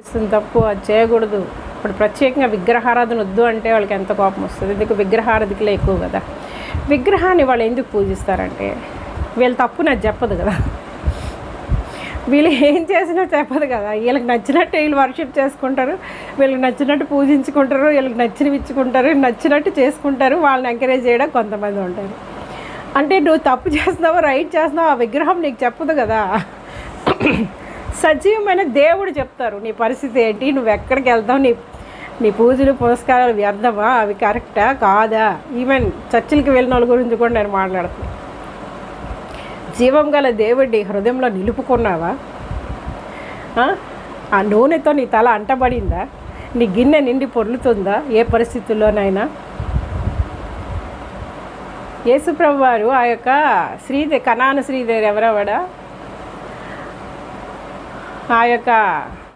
చేస్తుంది తప్పు అది చేయకూడదు. ఇప్పుడు ప్రత్యేకంగా విగ్రహారాధన వద్దు అంటే వాళ్ళకి ఎంత కోపం వస్తుంది? ఎందుకు విగ్రహారాధికలే ఎక్కువ కదా? విగ్రహాన్ని వాళ్ళు ఎందుకు పూజిస్తారంటే వీళ్ళు తప్పు నాకు చెప్పదు కదా. వీళ్ళు ఏం చేసినా చెప్పదు కదా. వీళ్ళకి నచ్చినట్టు వీళ్ళు వర్షిప్ చేసుకుంటారు. వీళ్ళకి నచ్చినట్టు పూజించుకుంటారు. వీళ్ళకి నచ్చినవి ఇచ్చుకుంటారు. నచ్చినట్టు చేసుకుంటారు. వాళ్ళని ఎంకరేజ్ చేయడం కొంతమంది ఉంటారు. అంటే నువ్వు తప్పు చేస్తున్నావు రైట్ చేస్తున్నావు? ఆ విగ్రహం నీకు చెప్పదు కదా. సజీవమైన దేవుడు చెప్తారు. నీ పరిస్థితి ఏంటి? నువ్వు ఎక్కడికి వెళ్తావు? నీ నీ పూజలు పురస్కారాలు వ్యర్థమా? అవి కరెక్టా? కాదా? ఈవెన్ చర్చిలకి వెళ్ళిన వాళ్ళ గురించి కూడా నేను మాట్లాడుతున్నాను జీవం గల దేవుడి హృదయంలో నిలుపుకున్నావా? ఆ? ఆ నూనెతో నీ తల అంటబడిందా? నీ గిన్నె నిండి పొర్లుతుందా? ఏ పరిస్థితుల్లోనైనా? యేసుప్రభు వారు ఆ యొక్క శ్రీదే కనాన శ్రీదేవి ఎవరవడా? ఆ యొక్క